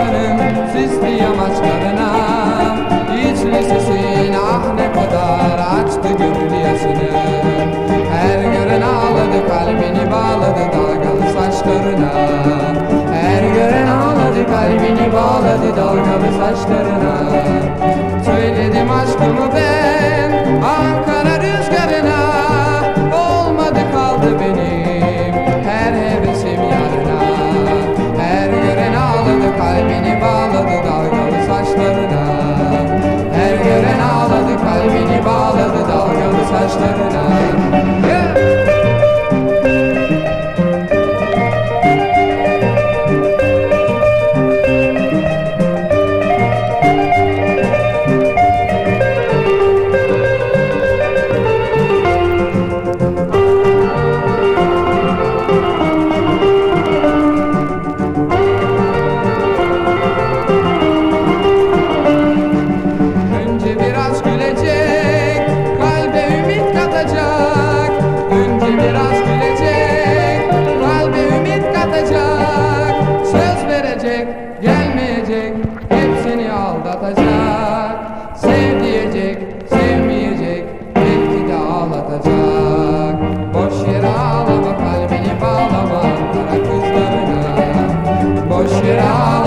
karınım Sisli yamaçlarına İçli sesin ah ne kadar açtı gül diyesini Her gören ağladı kalbini bağladı dalgalı saçlarına. Her gören ağladı kalbini bağladı dalgalı saçlarına. ağlatacak Sev diyecek, sevmeyecek Belki de ağlatacak. Boş yere ağlama kalbini bağlama Bırak kızlarına Boş yere ağlama.